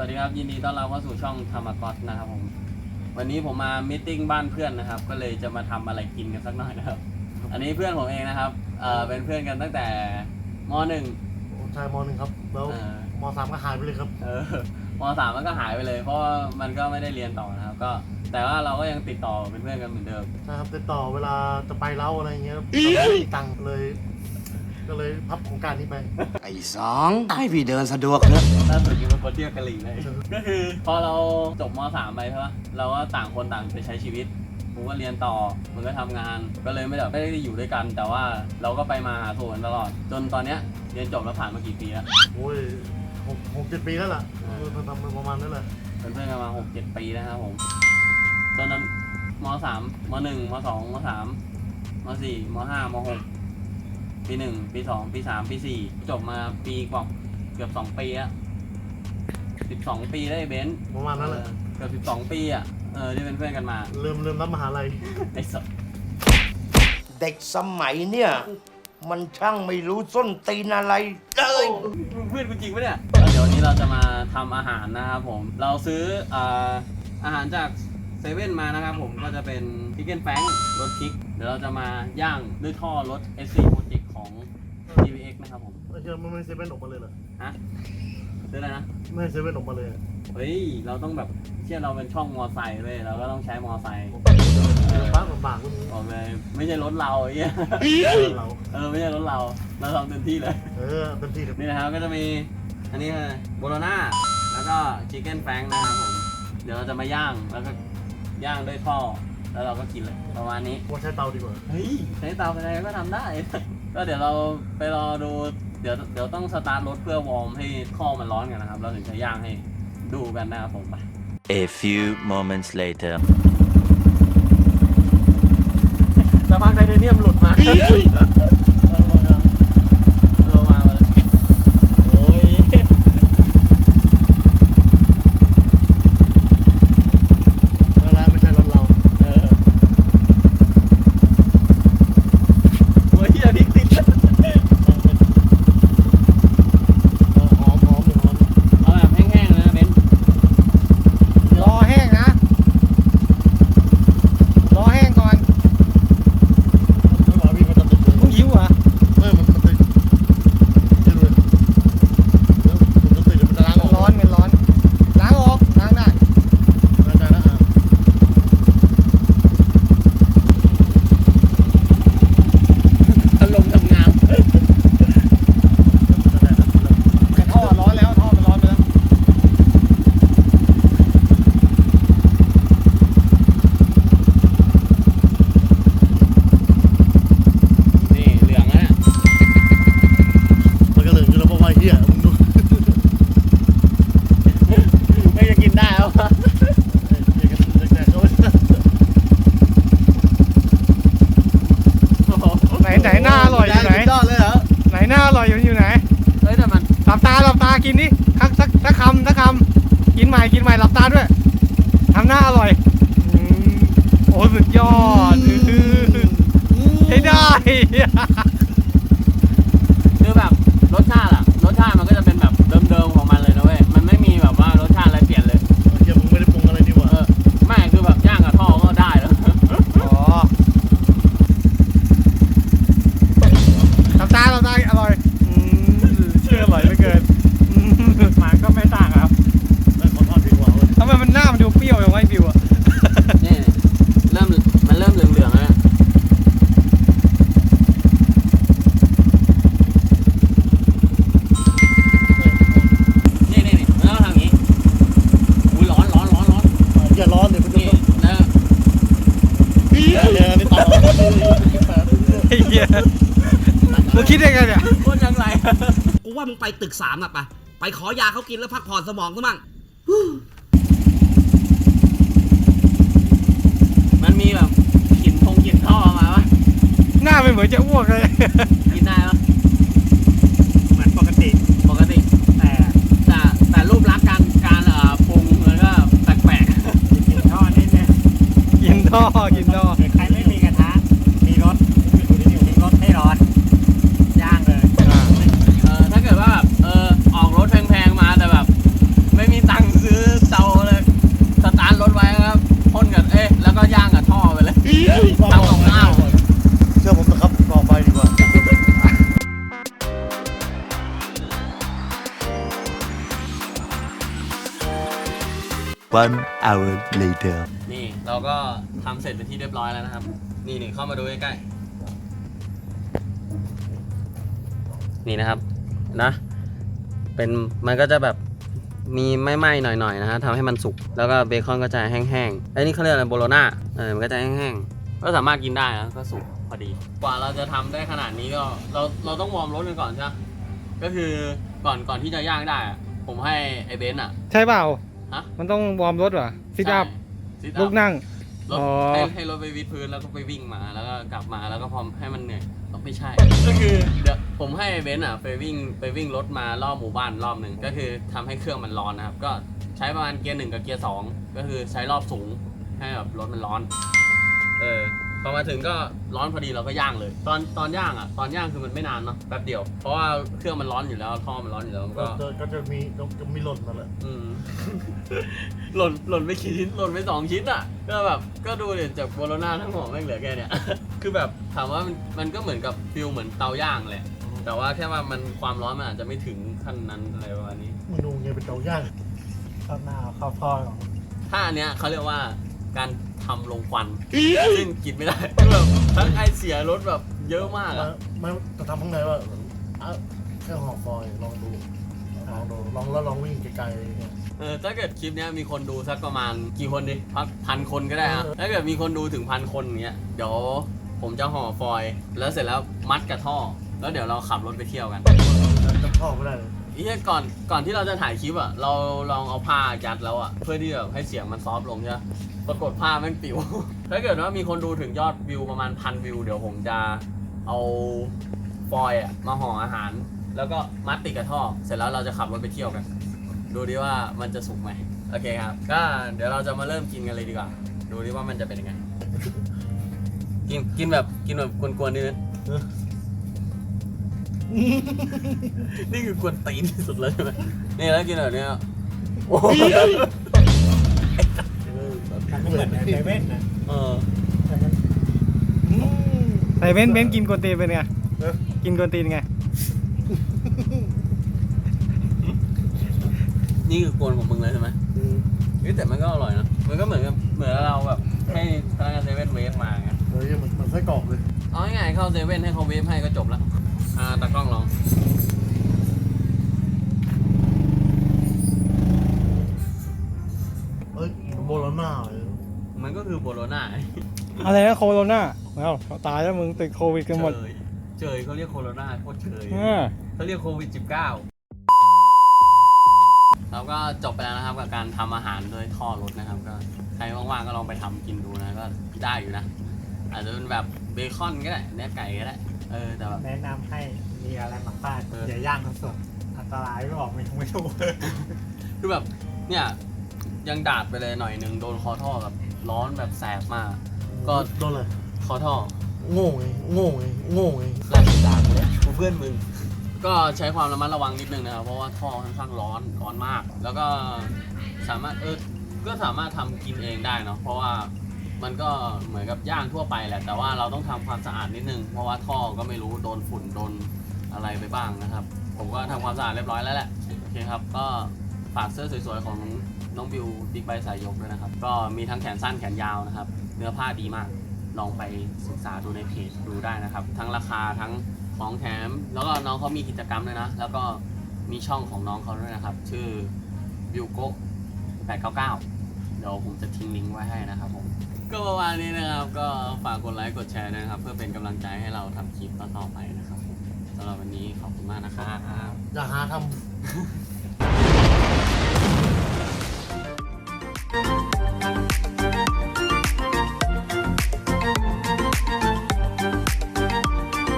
วัสดีครับยินดีต้อนรับเข้าสู่ช่องธรรมกอตนะครับผมวันนี้ผมมามิทติ้งบ้านเพื่อนนะครับ ก็เลยจะมาทำอะไรกินกันสักหน่อยนะครับ อันนี้เพื่อนผมเองนะครับเออเป็นเพื่อนกันตั้งแต่มหนึ่งชายมหนึ่งครับแล้วเออมสามก็หายไปเลยครับเออมสามมันก็หายไปเลย เพราะว่ามันก็ไม่ได้เรียนต่อนะครับ ก็แต่ว่าเราก็ยังติดต่อเป็นเพื่อนกันเหมือนเดิมใช่ครับติดต่อเวลาจะไปเล้าอะไรอย่างเงี้ยเราไม่มีตังค์เลย ก็เลยพับโครงการนี้ไป ไอ้สองให้พี่เดินสะดวกเถอะล่าสุดยังเป็นคนเที่ยวกะหรี่เลย ก็คือพอเราจบมสามไปใช่ปะเราก็ต่างคนต่างไปใช้ชีวิตผมก็เรียนต่อมันก็ทำงาน ก็เลยไม่ได้ไม่ได้อยู่ด้วยกัน แต่ว่าเราก็ไปมาหาสู่กันตลอด จนตอนเนี้ยเรียนจบแล้วผ่านมากี่ปีแล้ว โอ้ยหกหกเจ็ดปีแล้วล่ะเออทำทำประมาณนั้นแหละเป็นเพื่อนกันมาหกเจ็ดปีนะครับผม ตอนนั้นมสามมหนึ่งมสองมสามมสี่มห้ามหก ปีหนึ่งปีสองปีสามปีสี่จบมาปีกว่าเกือบสองปีอะสิบสองปีได้เบนซ์ประมาณนั้นแหละเออเกือบสิบสองปีอะเออที่เป็นเพื่อนกันมาเริ่มเริ่มรับมหาลัย ไอ้สัสเด็กสมัยเนี่ย มันช่างไม่รู้ส้นตีนอะไรเลย มึงเพื่อนกูจริงปะเนี่ยเดี๋ยววันนี้เราจะมาทำอาหารนะครับผม เราซื้ออ่าอาหารจากเซเว่นมานะครับผมก็จะเป็นพิกเกนแฟงรสพริก เดี๋ยวเราจะมาย่างด้วยท่อรถ SC Project ของ GVX นะครับผมไม่ใช่มันไม่เซเว่นออกมาเลยเหรอฮะซื้ออะไรนะไม่เซเว่นออกมาเลยอะเฮ้ยเราต้องแบบเชื่อเราเป็นช่องมอไซค์เลยเราก็ต้องใช้มอไซค์เออบ้านลำบากพวกนี้บอกเลยไม่ใช่รถเราไอ้เงี้ยเออเราเออไม่ใช่รถเราเราทำเต็มที่เลย เออเต็มที่เต็มที่นี่นะครับก็จะมีอันนี้คือโบโลน่าแล้วก็ชิคเก้นแฟงนะครับผม เดี๋ยวเราจะมาย่างแล้วก็ย่างด้วยท่อ แล้วเราก็กินเลยประมาณนี้ว่าใช้เตาดีกว่าเฮ้ยใช้เตาอะไรก็ทำได้ ก็เดี๋ยวเราไปรอดูเดี๋ยวเดี๋ยวต้องสตาร์ทรถเพื่อวอร์มให้ท่อมันร้อนกันนะครับ เราถึงจะย่างให้ดูกันนะครับผมไป A few moments later. สภาพไทเทเนียมหลุดมาลงมาเลยโอ้ย เวลาไม่ใช่รถเรา เออโอ้ยเฮียพริกติด เอาหอมหอมหอม เอาแบบแห้งๆเลยนะเบนซ์ รอแห้งนะ รอแห้งก่อน ไม่ไหวพี่มันจะติดเลย มึงหิวเหรอ เออมันมันติดติดเลยเดี๋ยวมันจะติดเดี๋ยวมันจะล้างอ มั อน ก ร้อนมันร้อน ล้างออก ล้างได้ ได้ได้แล้วอะ อารมณ์ทำงาน ได้ได้ได้ แต่ท่อร้อนแล้ว ท่อมันร้อนไปแล้ว นี่เหลืองแล้วเนี่ย มันก็เหลืองอยู่แล้วเพราะว่าเฮียมึงดู ไม่จะกินได้แล้ววะ เฮียกันแดกๆเข้าไป โอ้โห ไหนไหนหน้าอร่อยอยู่ไหน ยอดเลยเหรอ ไหนหน้าอ ร่อยอยู่อยู่ไหนเฮ้ยแต่มันหลับตาหลับตากินดิสักสักสักคำสักคำกินใหม่กินใหม่หลับตาด้วยทำหน้าอร่อยอืมโอ้สุดยอดอื้อหือใช้ได้ คือแบบรสชาติอะรสชาติมันก็จะเป็นแบบเดิมๆของมันเลยนะเว้ย มันไม่มีแบบว่ารสชาติอะไรเปลี่ยนเลย เฮียมึงไม่ได้ปรุงอะไรดีกว่า เออ ไม่คือแบบย่างกับท่อก็ได้แล้ว อ๋อหลับตาหลับตาอร่อยอืมเชื่ออร่อยเหลือเกินอืมมันก็ไม่ต่างครับ เออขอทอดดีกว่าเว้ย ทำไมมันหน้ามันดูเปรี้ยวอย่างไงบิวอะ นี่เริ่มมันเริ่มเหลืองๆแล้วเนี่ยนี่นี่นี่มันต้องทำอย่างนี้อุ้ยร้อนร้อนร้อนร้อน อย่าร้อนเดี๋ยวมันจะ นี่ ต้อง นะ เฮียนี่เตา ไอ้เหี้ยมึงคิดได้ไงเนี่ย โคตรยังไร กู ว่ามึงไปตึกสามน่ะไปะไปขอยาเขากินแล้วพักผ่อนสมองซะมั่งมันมีแบบกลิ่นทงกลิ่นท่อมาปะหน้าไม่เหมือนจะอ้วกเลย กินได้ปะเหมือนปกติ ปกติ แต่แต่แต่รูปลักษณ์การการเอ่อปรุงมันก็แปลกกินท่อนิดนึงกินท่อกินท่อ One hour later. นี่เราก็ทำเสร็จเป็นที่เรียบร้อยแล้วนะครับ นี่นี่เข้ามาดูใกล้ๆนี่นะครับนะเป็นมันก็จะแบบมีไม่ไหม้หน่อยๆนะฮะทำให้มันสุก แล้วก็เบคอนก็จะแห้งๆไอ้นี่เขาเรียกอะไรโบโลน่าเออมันก็จะแห้งๆก็สามารถกินได้นะก็สุกพอดี กว่าเราจะทำได้ขนาดนี้ก็เราเราต้องวอร์มรถกันก่อนใช่ไหมก็คือก่อนก่อนที่จะย่างได้อะผมให้ไอ้เบนซ์อะ ใช่เปล่า ฮะ มันต้องวอร์มรถเหรอซิทอัพซิทลุอักพนั่ง รถอ๋อ ให้ให้รถไปวิดพื้นแล้วก็ไปวิ่งมาแล้วก็กลับมาแล้วก็พอให้มันเหนื่อยก็ไม่ใช่ ก็คือเดี๋ยวผมให้เบนซ์อะไปวิ่งไปวิ่งรถมารอบหมู่บ้านรอบหนึ่งก็คือทำให้เครื่องมันร้อนนะครับ ก็ใช้ประมาณเกียร์หนึ่งกับเกียร์สองก็คือใช้รอบสูงให้แบบรถมันร้อน เออ พอมาถึงก็ร้อนพอดีเราก็ย่างเลย ตอนตอนย่างอะตอนย่างคือมันไม่นานเนาะแป๊บเดียว เพราะว่าเครื่องมันร้อนอยู่แล้วท่อมันร้อนอยู่แล้วมันก็ ก็จะก็จะมีก็มีหล่นมาแหละอืม หล่นหล่นไปกี่ชิ้นหล่นไปสองชิ้นอะ ก็แบบ ก็ดูเดี๋ยวจากโบโลนาทั้งหมดแม่งเหลือแค่เนี้ย คือแบบถามว่ามันมันก็เหมือนกับฟิลเหมือนเตาย่างแหละ แต่ว่าแค่ว่ามันความร้อนมันอาจจะไม่ถึงขั้นนั้นอะไรประมาณนี้เมนูเงี้ยเป็นเตาย่างข้าวหน้าข้าวทอดของถ้าอันเนี้ยเขาเรียกว่า การทำลงควัน ซึ่งกินไม่ได้คือแบบทั้งไอเสียรถแบบเยอะมากแล้วอะมันจะทำข้างในว่าอะแค่ห่อฟอยล์ลองดูลองดูลองแล้วลองวิ่งไกลๆอย่างเงี้ย เออถ้าเกิดคลิปเนี้ยมีคนดูสักประมาณกี่คนดิพักพันคนก็ได้อะเออถ้าเกิดมีคนดูถึงพันคนอย่างเงี้ยเดี๋ยวผมจะห่อฟอยล์แล้วเสร็จแล้วมัดกับท่อ แล้วเดี๋ยวเราขับรถไปเที่ยวกัน จะท่อไม่ได้เลยไอ้ เหี้ยก่อนก่อนที่เราจะถ่ายคลิปอะ เราลองเอาผ้ายัดแล้วอะ เพื่อที่แบบให้เสียงมันซอฟต์ลงใช่ไหมปรากฏผ้าแม่งปิว ถ้าเกิดว่ามีคนดูถึงยอดวิวประมาณพันวิว เดี๋ยวผมจะเอาฟอยล์อะมาห่ออาหาร แล้วก็มัดติดกับท่อเสร็จแล้วเราจะขับรถไปเที่ยวกัน ดูดิว่ามันจะสุกไหมโอเคครับ ก็เดี๋ยวเราจะมาเริ่มกินกันเลยดีกว่า ดูดิว่ามันจะเป็นยังไง กินกินแบบกินแบบกวนๆนิดนึง นี่คือกวนตีนที่สุดเลยใช่ไหมนี่แล้วกินแบบเนี้ยโอ้โหมันไม่เหมือนในเว่นนะเออแต่เบ้นเบ้นกินกวนตีนเป็นไงเออกินกวนตีนไง นี่คือกวนของมึงเลยใช่ไหมเฮ้ยแต่มันก็อร่อยนะมันก็เหมือนกับเหมือนเราแบบให้พนักงานเซเว่นเวฟมาไงเฮ้ยมันมันไส้กรอกเลย เอาง่ายๆเข้าเซเว่นให้เขาเวฟให้ก็จบละ อ่าตากล้องลองเฮ้ยโบโลน่าเลยมันก็คือโบโลน่าอะไรนะโคโรนาเอ้าตายแล้วมึงติดโควิดกันหมดเจยเจยเขาเรียกโคโรนาโคตรเจยอ่าเขาเรียกโควิด -19 เราก็จบไปแล้วนะครับกับการทำอาหารโดยท่อรถนะครับ ก็ใครว่างๆก็ลองไปทำกินดูนะก็ได้อยู่นะ อาจจะเป็นแบบเบคอนก็ได้เนื้อไก่ก็ได้ เออแต่แบบแนะนำให้มีอะไรมาฟาดเออออย่าย่างสดๆอันตรายไม่บอกไม่ไม่ถูกคือแบบเนี่ยยังดาดไปเลยหน่อยหนึ่งโดนคอท่อแบบร้อนแบบแสบมาก ก็โดนเลยคอท่อโง่ไงโง่ไงโง่ไงไล่ด่ากูเลยกูเพื่อนมึง ก็ใช้ความระมัดระวังนิดนึงนะครับเพราะว่าท่อค่อนข้างร้อนร้อนมาก แล้วก็สามารถเออก็สามารถทำกินเองได้เนาะเพราะว่า มันก็เหมือนกับย่างทั่วไปแหละ แต่ว่าเราต้องทำความสะอาดนิดนึง เพราะว่าท่อก็ไม่รู้โดนฝุ่นโดนอะไรไปบ้างนะครับ ผมก็ทำความสะอาดเรียบร้อยแล้วแหละ โอเคครับ ก็ฝากเสื้อสวยๆของน้องบิวบิ๊กไบสายยกด้วยนะครับ ก็มีทั้งแขนสั้นแขนยาวนะครับ เนื้อผ้าดีมาก ลองไปศึกษาดูในเพจดูได้นะครับ ทั้งราคาทั้งของแถม แล้วก็น้องเขามีกิจกรรมด้วยนะ แล้วก็มีช่องของน้องเขาด้วยนะครับ ชื่อบิวโก899 เดี๋ยวผมจะทิ้งลิงก์ไว้ให้นะครับผม ก็ประมาณนี้นะครับ ก็ฝากกดไลค์กดแชร์นะครับ เพื่อเป็นกำลังใจให้เราทำคลิปต่อๆไปนะครับผมสำหรับวันนี้ขอบคุณมากนะครับ อย่าหาทำ